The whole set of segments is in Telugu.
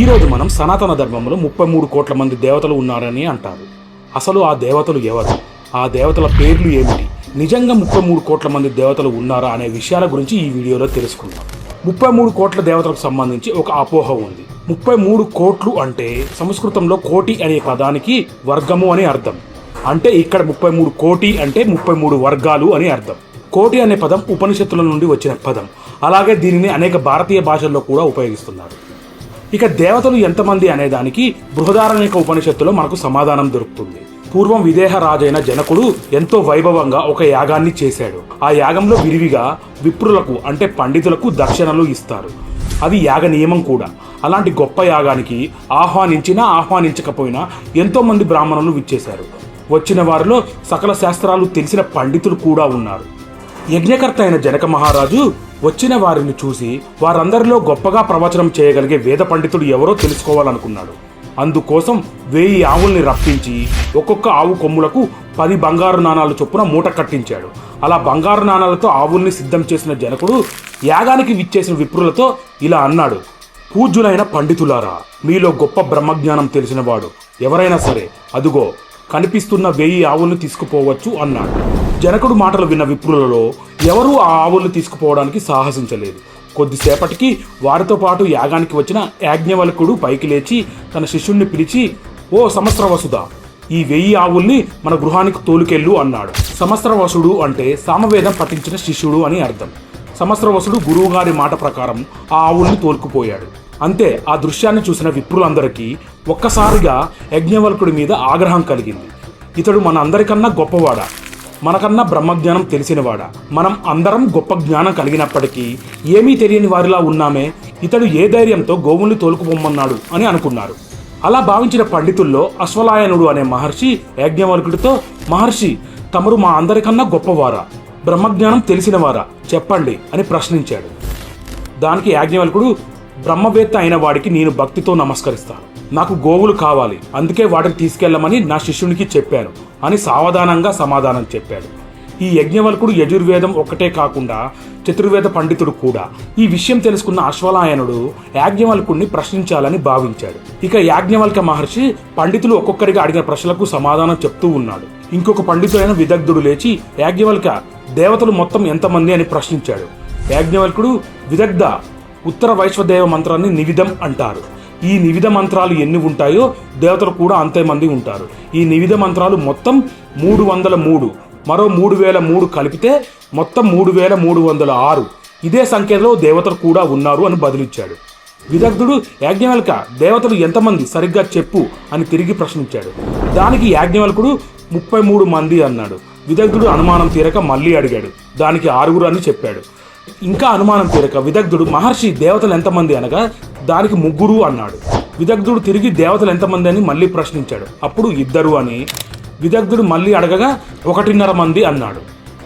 ఈరోజు మనం సనాతన ధర్మంలో ముప్పై మూడు కోట్ల మంది దేవతలు ఉన్నారని అంటారు. అసలు ఆ దేవతలు ఎవరు? ఆ దేవతల పేర్లు ఏమిటి? నిజంగా ముప్పై మూడు కోట్ల మంది దేవతలు ఉన్నారా అనే విషయాల గురించి ఈ వీడియోలో తెలుసుకుందాం. ముప్పై మూడు కోట్ల దేవతలకు సంబంధించి ఒక అపోహ ఉంది. ముప్పై మూడు కోట్లు అంటే సంస్కృతంలో కోటి అనే పదానికి వర్గము అని అర్థం. అంటే ఇక్కడ ముప్పై మూడు కోటి అంటే ముప్పై మూడు వర్గాలు అని అర్థం. కోటి అనే పదం ఉపనిషత్తుల నుండి వచ్చిన పదం. అలాగే దీనిని అనేక భారతీయ భాషల్లో కూడా ఉపయోగిస్తున్నారు. ఇక దేవతలు ఎంతమంది అనే దానికి బృహదారణ్యక ఉపనిషత్తులో మనకు సమాధానం దొరుకుతుంది. పూర్వం విదేహ రాజైన జనకుడు ఎంతో వైభవంగా ఒక యాగాన్ని చేశాడు. ఆ యాగంలో విరివిగా విప్రులకు అంటే పండితులకు దక్షిణలు ఇస్తారు. అది యాగ నియమం కూడా. అలాంటి గొప్ప యాగానికి ఆహ్వానించినా ఆహ్వానించకపోయినా ఎంతో మంది బ్రాహ్మణులు విచ్చేశారు. వచ్చిన వారిలో సకల శాస్త్రాలు తెలిసిన పండితులు కూడా ఉన్నారు. యజ్ఞకర్త అయిన జనక మహారాజు వచ్చిన వారిని చూసి వారందరిలో గొప్పగా ప్రవచనం చేయగలిగే వేద పండితుడు ఎవరో తెలుసుకోవాలనుకున్నాడు. అందుకోసం వేయి ఆవుల్ని రప్పించి ఒక్కొక్క ఆవు కొమ్ములకు పది బంగారు నాణాలు చొప్పున మూట కట్టించాడు. అలా బంగారు నాణాలతో ఆవుల్ని సిద్ధం చేసిన జనకుడు యాగానికి విచ్చేసిన విప్రులతో ఇలా అన్నాడు పూజ్యులైన పండితులారా మీలో గొప్ప బ్రహ్మజ్ఞానం తెలిసినవాడు ఎవరైనా సరే అదుగో కనిపిస్తున్న వేయి ఆవుల్ని తీసుకుపోవచ్చు అన్నాడు. జనకుడు మాటలు విన్న విప్రులలో ఎవరూ ఆ ఆవుల్ని తీసుకుపోవడానికి సాహసించలేదు. కొద్దిసేపటికి వారితో పాటు యాగానికి వచ్చిన యాజ్ఞవల్కుడు పైకి లేచి తన శిష్యుణ్ణి పిలిచి ఓ సమస్రవసుదా ఈ వెయ్యి ఆవుల్ని మన గృహానికి తోలుకెళ్ళు అన్నాడు. సమస్రవసుడు అంటే సామవేదం పఠించిన శిష్యుడు అని అర్థం. సమస్రవసుడు గురువుగారి మాట ప్రకారం ఆ ఆవుల్ని తోలుకుపోయాడు. అంతే ఆ దృశ్యాన్ని చూసిన విప్రులందరికీ ఒక్కసారిగా యజ్ఞవల్కుడి మీద ఆగ్రహం కలిగింది. ఇతడు మన అందరికన్నా గొప్పవాడా? మనకన్నా బ్రహ్మజ్ఞానం తెలిసినవాడా? మనం అందరం గొప్ప జ్ఞానం కలిగినప్పటికీ ఏమీ తెలియని వారిలా ఉన్నామే? ఇతడు ఏ ధైర్యంతో గోవుల్ని తోలుకుపోమ్మన్నాడు అని అనుకున్నారు. అలా భావించిన పండితుల్లో అశ్వలాయనుడు అనే మహర్షి యాజ్ఞవల్కుడితో మహర్షి తమరు మా అందరికన్నా గొప్పవారా? బ్రహ్మజ్ఞానం తెలిసినవారా? చెప్పండి అని ప్రశ్నించాడు. దానికి యాజ్ఞవల్కుడు బ్రహ్మవేత్త అయిన వాడికి నేను భక్తితో నమస్కరిస్తాను. నాకు గోవులు కావాలి అందుకే వాటిని తీసుకెళ్ళమని నా శిష్యునికి చెప్పాను అని సావధానంగా సమాధానం చెప్పాడు. ఈ యజ్ఞవల్కుడు యజుర్వేదం ఒక్కటే కాకుండా చతుర్వేద పండితుడు కూడా. ఈ విషయం తెలుసుకున్న అశ్వలాయనుడు యాజ్ఞవల్కుడిని ప్రశ్నించాలని భావించాడు. ఇక యాజ్ఞవల్క మహర్షి పండితులు ఒక్కొక్కరిగా అడిగిన ప్రశ్నలకు సమాధానం చెప్తూ ఉన్నాడు. ఇంకొక పండితుడైన విదగ్ధుడు లేచి యాజ్ఞవల్క దేవతలు మొత్తం ఎంతమంది? అని ప్రశ్నించాడు. యాజ్ఞవల్కుడు విదగ్ధ ఉత్తర వైశ్వదేవ మంత్రాన్ని నివిధం అంటారు. ఈ నివిధ మంత్రాలు ఎన్ని ఉంటాయో దేవతలు కూడా అంతే మంది ఉంటారు. ఈ నివిధ మంత్రాలు మొత్తం మూడు వందల మూడు. మరో మూడు వేల మూడు కలిపితే మొత్తం మూడు వేల మూడు వందల ఆరు. ఇదే సంఖ్యలో దేవతలు కూడా ఉన్నారు అని బదులిచ్చాడు. విదగ్ధుడు యాజ్ఞవల్క దేవతలు ఎంతమంది? సరిగ్గా చెప్పు అని తిరిగి ప్రశ్నించాడు. దానికి యాజ్ఞవల్కుడు ముప్పై మూడు మంది అన్నాడు. విదగ్ధుడు అనుమానం తీరక మళ్ళీ అడిగాడు. దానికి ఆరుగురు అని చెప్పాడు. ఇంకా అనుమానం తీరక విదగ్ధుడు మహర్షి దేవతలు ఎంతమంది అనగా దానికి ముగ్గురు అన్నాడు. విదగ్ధుడు తిరిగి దేవతలు ఎంతమంది అని మళ్ళీ ప్రశ్నించాడు. అప్పుడు ఇద్దరు అని విదగ్ధుడు మళ్ళీ అడగగా ఒకటిన్నర మంది అన్నాడు.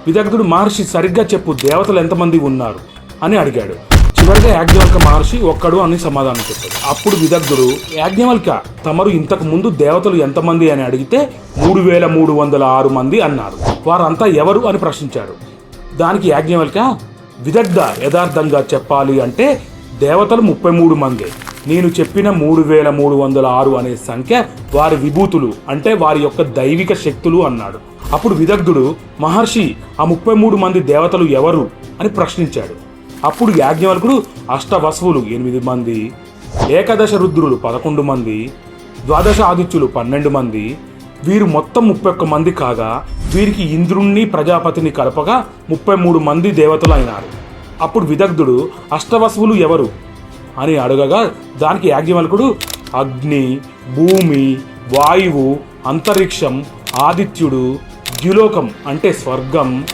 విదగ్ధుడు మహర్షి సరిగ్గా చెప్పు దేవతలు ఎంతమంది ఉన్నారు అని అడిగాడు. చివరిగా యాజ్ఞవల్క మహర్షి ఒక్కడు అని సమాధానం చెప్పాడు. అప్పుడు విదగ్ధుడు యాజ్ఞవల్క తమరు ఇంతకు ముందు దేవతలు ఎంతమంది అని అడిగితే మూడు వేల మూడు వందల ఆరు మంది అన్నారు. వారంతా ఎవరు అని ప్రశ్నించాడు దానికి యాజ్ఞవల్క విదగ్ధ యథార్థంగా చెప్పాలి అంటే దేవతలు ముప్పై మూడు మంది. నేను చెప్పిన మూడు వేల మూడు వందల ఆరు అనే సంఖ్య వారి విభూతులు అంటే వారి యొక్క దైవిక శక్తులు అన్నాడు. అప్పుడు విదగ్ధుడు మహర్షి ఆ ముప్పై మూడు మంది దేవతలు ఎవరు? అని ప్రశ్నించాడు. అప్పుడు యాజ్ఞవల్కుడు అష్టవసువులు ఎనిమిది మంది ఏకాదశ రుద్రులు పదకొండు మంది ద్వాదశ ఆదిత్యులు పన్నెండు మంది వీరు మొత్తం ముప్పై ఒక్క మంది కాగా వీరికి ఇంద్రుణ్ణి ప్రజాపతిని కలపగా ముప్పై మూడు మంది దేవతలు అయినారు అప్పుడు విదగ్ధుడు అష్టవసువులు ఎవరు? అని అడగగా దానికి యాజ్ఞవల్కుడు అగ్ని భూమి వాయువు అంతరిక్షం ఆదిత్యుడు ద్యులోకం అంటే స్వర్గం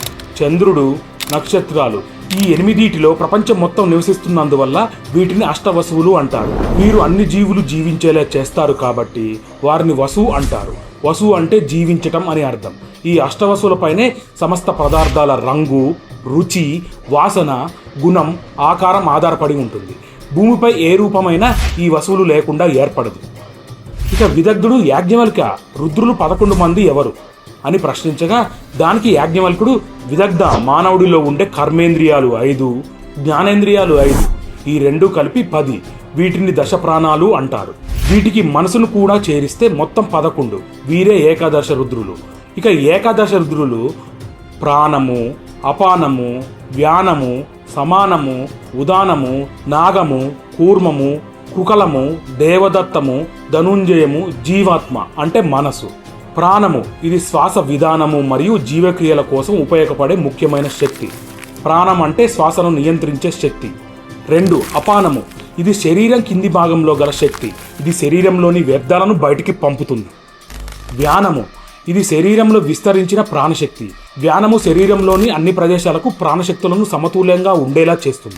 చంద్రుడు నక్షత్రాలు. ఈ ఎనిమిదిటిలో ప్రపంచం మొత్తం నివసిస్తున్నందువల్ల వీటిని అష్టవసువులు అంటారు. వీరు అన్ని జీవులు జీవించేలా చేస్తారు కాబట్టి వారిని వసువు అంటారు. వసు అంటే జీవించటం అని అర్థం. ఈ అష్టవసువులపైనే సమస్త పదార్థాల రంగు రుచి వాసన గుణం ఆకారం ఆధారపడి ఉంటుంది. భూమిపై ఏ రూపమైనా ఈ వసువులు లేకుండా ఏర్పడదు. ఇక విదగ్ధుడు యాజ్ఞవల్క రుద్రులు పదకొండు మంది ఎవరు అని ప్రశ్నించగా దానికి యాజ్ఞవల్కుడు విదగ్ధ మానవుడిలో ఉండే కర్మేంద్రియాలు ఐదు జ్ఞానేంద్రియాలు ఐదు ఈ రెండు కలిపి పది. వీటిని దశ ప్రాణాలు అంటారు. వీటికి మనసును కూడా చేరిస్తే మొత్తం పదకొండు. వీరే ఏకాదశ రుద్రులు. ఇక ఏకాదశ రుద్రులు ప్రాణము అపానము వ్యానము సమానము ఉదానము నాగము కూర్మము కుకలము దేవదత్తము ధనుంజయము జీవాత్మ అంటే మనసు. ప్రాణము ఇది శ్వాస విధానము మరియు జీవక్రియల కోసం ఉపయోగపడే ముఖ్యమైన శక్తి. ప్రాణం అంటే శ్వాసను నియంత్రించే శక్తి. రెండు అపానము. ఇది శరీరం కింది భాగంలో గల శక్తి. ఇది శరీరంలోని వ్యర్థాలను బయటికి పంపుతుంది. వ్యానము. ఇది శరీరంలో విస్తరించిన ప్రాణశక్తి. వ్యానము శరీరంలోని అన్ని ప్రదేశాలకు ప్రాణశక్తులను సమతుల్యంగా ఉండేలా చేస్తుంది.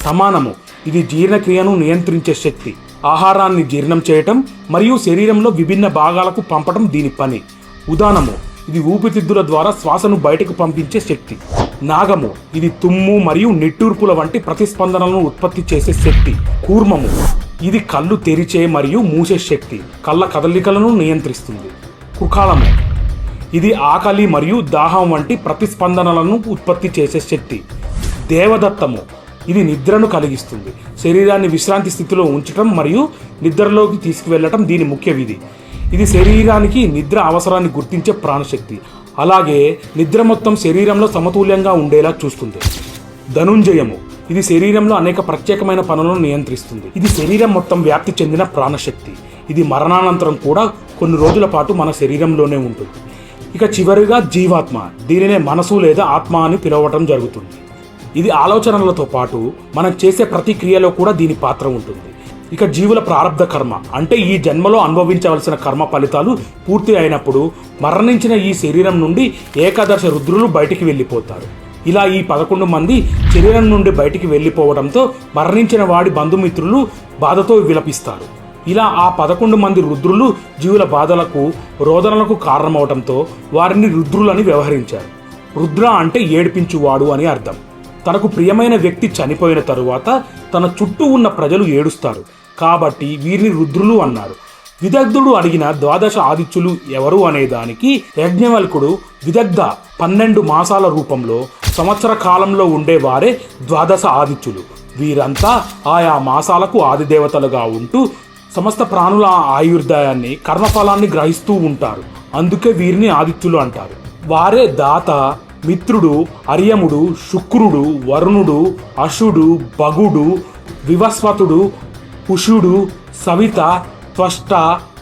సమానము. ఇది జీర్ణక్రియను నియంత్రించే శక్తి. ఆహారాన్ని జీర్ణం చేయటం మరియు శరీరంలో విభిన్న భాగాలకు పంపటం దీని పని. ఉదాహరణము ఇది ఊపిరితిద్దుల ద్వారా శ్వాసను బయటకు పంపించే శక్తి. నాగము. ఇది తుమ్ము మరియు నిట్టూర్పుల వంటి ప్రతిస్పందనలను ఉత్పత్తి చేసే శక్తి కూర్మము. ఇది కళ్ళు తెరిచే మరియు మూసే శక్తి కళ్ళ కదలికలను నియంత్రిస్తుంది. కుకాలము. ఇది ఆకలి మరియు దాహం వంటి ప్రతిస్పందనలను ఉత్పత్తి చేసే శక్తి. దేవదత్తము. ఇది నిద్రను కలిగిస్తుంది. శరీరాన్ని విశ్రాంతి స్థితిలో ఉంచటం మరియు నిద్రలోకి తీసుకువెళ్ళటం దీని ముఖ్య విధి. ఇది శరీరానికి నిద్ర అవసరాన్ని గుర్తించే ప్రాణశక్తి. అలాగే నిద్ర మొత్తం శరీరంలో సమతుల్యంగా ఉండేలా చూస్తుంది. ధనుంజయము. ఇది శరీరంలో అనేక ప్రత్యేకమైన పనులను నియంత్రిస్తుంది. ఇది శరీరం మొత్తం వ్యాప్తి చెందిన ప్రాణశక్తి. ఇది మరణానంతరం కూడా కొన్ని రోజుల పాటు మన శరీరంలోనే ఉంటుంది. ఇక చివరిగా జీవాత్మ. దీనినే మనసు లేదా ఆత్మ అని పిలవటం జరుగుతుంది. ఇది ఆలోచనలతో పాటు మనం చేసే ప్రతి క్రియలో కూడా దీని పాత్ర ఉంటుంది. ఇక జీవుల ప్రారంధ కర్మ. అంటే ఈ జన్మలో అనుభవించవలసిన కర్మ ఫలితాలు పూర్తి అయినప్పుడు మరణించిన ఈ శరీరం నుండి ఏకాదశ రుద్రులు బయటికి వెళ్ళిపోతారు. ఇలా ఈ పదకొండు మంది శరీరం నుండి బయటికి వెళ్ళిపోవడంతో మరణించిన వాడి బంధుమిత్రులు బాధతో విలపిస్తారు. ఇలా ఆ పదకొండు మంది రుద్రులు జీవుల బాధలకు రోదనలకు కారణమవటంతో వారిని రుద్రులని వ్యవహరించారు. రుద్ర అంటే ఏడిపించువాడు అని అర్థం. తనకు ప్రియమైన వ్యక్తి చనిపోయిన తరువాత తన చుట్టూ ఉన్న ప్రజలు ఏడుస్తారు. కాబట్టి వీరిని రుద్రులు అన్నారు. విదగ్ధుడు అడిగిన ద్వాదశ ఆదిత్యులు ఎవరు అనే దానికి యజ్ఞవల్కుడు విదగ్ధ పన్నెండు మాసాల రూపంలో సంవత్సర కాలంలో ఉండేవారే ద్వాదశ ఆదిత్యులు. వీరంతా ఆయా మాసాలకు ఆదిదేవతలుగా ఉంటూ సమస్త ప్రాణుల ఆయుర్దాయాన్ని కర్మఫలాన్ని గ్రహిస్తూ ఉంటారు. అందుకే వీరిని ఆదిత్యులు అంటారు. వారే దాత మిత్రుడు అర్యముడు శుక్రుడు వరుణుడు అశుడు భగుడు వివస్వతుడు పుషుడు సవిత త్వష్ట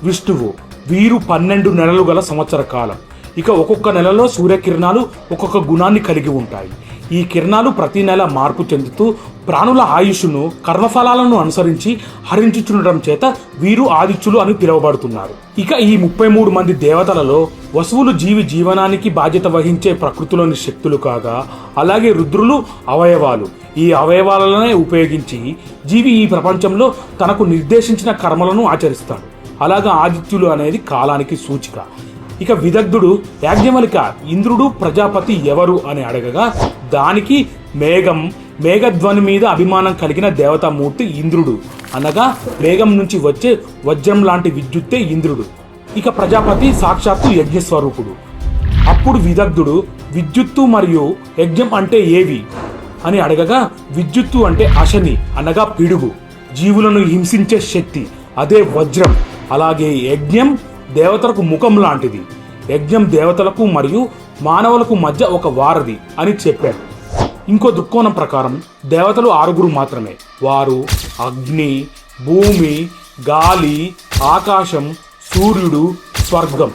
విష్ణువు. వీరు పన్నెండు నెలలు గల సంవత్సర కాలం ఇక ఒక్కొక్క నెలలో సూర్యకిరణాలు ఒక్కొక్క గుణాన్ని కలిగి ఉంటాయి. ఈ కిరణాలు ప్రతి నెల మార్పు చెందుతూ ప్రాణుల ఆయుష్ను కర్మఫలాలను అనుసరించి హరించుచుండటం చేత వీరు ఆదిత్యులు అని పిలువబడుతున్నారు. ఇక ఈ ముప్పై మూడు మంది దేవతలలో వసువులు జీవి జీవనానికి బాధ్యత వహించే ప్రకృతిలోని శక్తులు కాగా అలాగే రుద్రులు అవయవాలు. ఈ అవయవాలనే ఉపయోగించి జీవి ఈ ప్రపంచంలో తనకు నిర్దేశించిన కర్మలను ఆచరిస్తాడు. అలాగా ఆదిత్యులు అనేది కాలానికి సూచిక. ఇక విదగ్ధుడు యాజ్ఞవలిక ఇంద్రుడు ప్రజాపతి ఎవరు అని అడగగా దానికి మేఘం మేఘధ్వని మీద అభిమానం కలిగిన దేవతామూర్తి ఇంద్రుడు అనగా మేఘం నుంచి వచ్చే వజ్రం లాంటి విద్యుత్తే ఇంద్రుడు. ఇక ప్రజాపతి సాక్షాత్తు యజ్ఞస్వరూపుడు అప్పుడు విదగ్ధుడు విద్యుత్తు మరియు యజ్ఞం అంటే ఏవి? అని అడగగా విద్యుత్తు అంటే అశని అనగా పిడుగు జీవులను హింసించే శక్తి అదే వజ్రం అలాగే యజ్ఞం దేవతలకు ముఖం లాంటిది యజ్ఞం దేవతలకు మరియు మానవులకు మధ్య ఒక వారధి అని చెప్పాడు. ఇంకో దృక్కోణం ప్రకారం దేవతలు ఆరుగురు మాత్రమే వారు అగ్ని భూమి గాలి ఆకాశం సూర్యుడు స్వర్గం.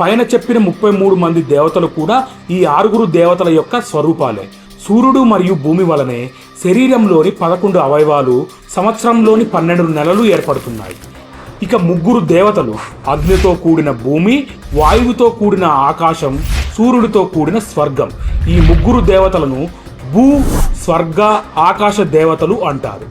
పైన చెప్పిన ముప్పై మూడు మంది దేవతలు కూడా ఈ ఆరుగురు దేవతల యొక్క స్వరూపాలే. సూర్యుడు మరియు భూమి వలనే శరీరంలోని పదకొండు అవయవాలు సంవత్సరంలోని పన్నెండు నెలలు ఏర్పడుతున్నాయి. ఇక ముగ్గురు దేవతలు అగ్నితో కూడిన భూమి వాయువుతో కూడిన ఆకాశం సూర్యుడితో కూడిన స్వర్గం. ఈ ముగ్గురు దేవతలను భూ స్వర్గ ఆకాశ దేవతలు అంటారు.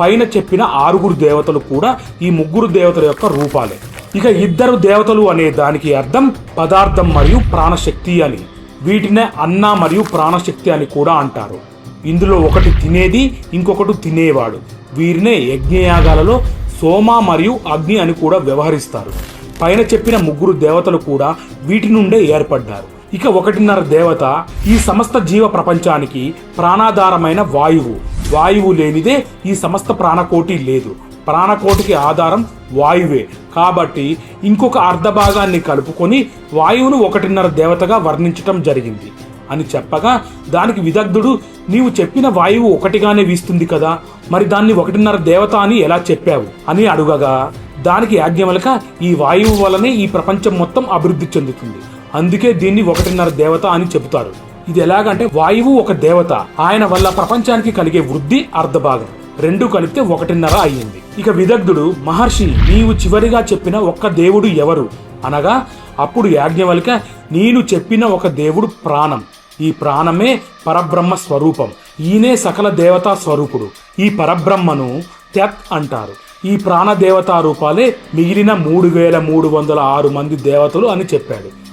పైన చెప్పిన ఆరుగురు దేవతలు కూడా ఈ ముగ్గురు దేవతల యొక్క రూపాలే. ఇక ఇద్దరు దేవతలు అనే దానికి అర్థం పదార్థం మరియు ప్రాణశక్తి అని. వీటినే అన్న మరియు ప్రాణశక్తి అని కూడా అంటారు. ఇందులో ఒకటి తినేది ఇంకొకటి తినేవాడు. వీరినే యజ్ఞయాగాలలో సోమ మరియు అగ్ని అని కూడా వ్యవహరిస్తారు. పైన చెప్పిన ముగ్గురు దేవతలు కూడా వీటి నుండే ఏర్పడ్డారు. ఇక ఒకటిన్నర దేవత ఈ సమస్త జీవ ప్రపంచానికి ప్రాణాధారమైన వాయువు. వాయువు లేనిదే ఈ సమస్త ప్రాణకోటి లేదు. ప్రాణకోటికి ఆధారం వాయువే. కాబట్టి ఇంకొక అర్ధ భాగాన్ని కలుపుకొని వాయువును ఒకటిన్నర దేవతగా వర్ణించటం జరిగింది. అని చెప్పగా దానికి విదగ్ధుడు నీవు చెప్పిన వాయువు ఒకటిగానే వీస్తుంది కదా మరి దాన్ని ఒకటిన్నర దేవత అని ఎలా చెప్పావు? అని అడుగగా దానికి యాజ్ఞవలక ఈ వాయువు వలనే ఈ ప్రపంచం మొత్తం అభివృద్ధి చెందుతుంది. అందుకే దీన్ని ఒకటిన్నర దేవత అని చెబుతారు. ఇది ఎలాగంటే వాయువు ఒక దేవత. ఆయన వల్ల ప్రపంచానికి కలిగే వృద్ధి అర్ధభాగం. రెండు కలిపితే ఒకటిన్నర అయ్యింది. ఇక విదగ్ధుడు మహర్షి నీవు చివరిగా చెప్పిన ఒక్క దేవుడు ఎవరు? అనగా అప్పుడు యాజ్ఞవల్క నేను చెప్పిన ఒక దేవుడు ప్రాణం. ఈ ప్రాణమే పరబ్రహ్మ స్వరూపం. ఈయనే సకల దేవతా స్వరూపుడు. ఈ పరబ్రహ్మను త్యత్ అంటారు. ఈ ప్రాణదేవతా రూపాలే మిగిలిన మూడు వేల మూడు వందల ఆరు మంది దేవతలు అని చెప్పాడు.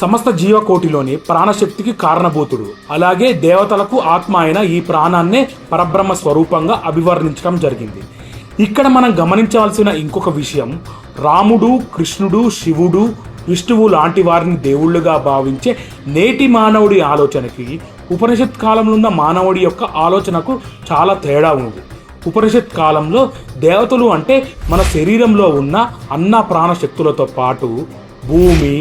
సమస్త జీవకోటిలోని ప్రాణశక్తికి కారణభూతుడు. అలాగే దేవతలకు ఆత్మ అయిన ఈ ప్రాణాన్నే పరబ్రహ్మ స్వరూపంగా అభివర్ణించడం జరిగింది. ఇక్కడ మనం గమనించవలసిన ఇంకొక విషయం రాముడు కృష్ణుడు శివుడు విష్ణువు లాంటి వారిని దేవుళ్ళుగా భావించే నేటి మానవుడి ఆలోచనకి ఉపనిషత్ కాలంలో ఉన్న మానవుడి యొక్క ఆలోచనకు చాలా తేడా ఉంది. ఉపనిషత్ కాలంలో దేవతలు అంటే మన శరీరంలో ఉన్న అన్న ప్రాణశక్తులతో పాటు భూమి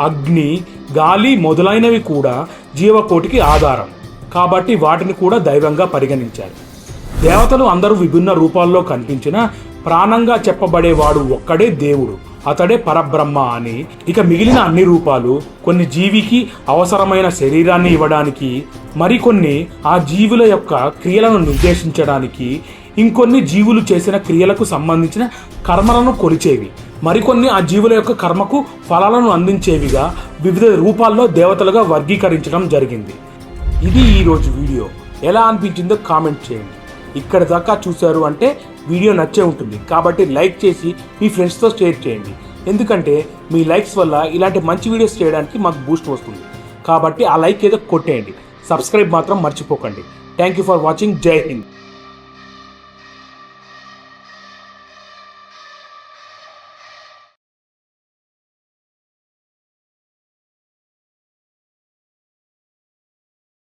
అగ్ని గాలి మొదలైనవి కూడా జీవకోటికి ఆధారం. కాబట్టి వాటిని కూడా దైవంగా పరిగణించారు. దేవతలు అందరూ విభిన్న రూపాల్లో కనిపించిన ప్రాణంగా చెప్పబడేవాడు ఒక్కడే దేవుడు అతడే పరబ్రహ్మ అని. ఇక మిగిలిన అన్ని రూపాలు కొన్ని జీవికి అవసరమైన శరీరాన్ని ఇవ్వడానికి మరికొన్ని ఆ జీవుల యొక్క క్రియలను నిర్దేశించడానికి ఇంకొన్ని జీవులు చేసిన క్రియలకు సంబంధించిన కర్మలను కొలిచేవి. మరికొన్ని ఆ జీవుల యొక్క కర్మకు ఫలాలను అందించేవిగా వివిధ రూపాల్లో దేవతలుగా వర్గీకరించడం జరిగింది. ఇది ఈరోజు వీడియో. ఎలా అనిపించిందో కామెంట్ చేయండి. ఇక్కడ దాకా చూశారు అంటే వీడియో నచ్చే ఉంటుంది. కాబట్టి లైక్ చేసి మీ ఫ్రెండ్స్తో షేర్ చేయండి. ఎందుకంటే మీ లైక్స్ వల్ల ఇలాంటి మంచి వీడియోస్ చేయడానికి మాకు బూస్ట్ వస్తుంది. కాబట్టి ఆ లైక్ ఏదో కొట్టేయండి. సబ్స్క్రైబ్ మాత్రం మర్చిపోకండి. Thank you for watching. Jai Hind.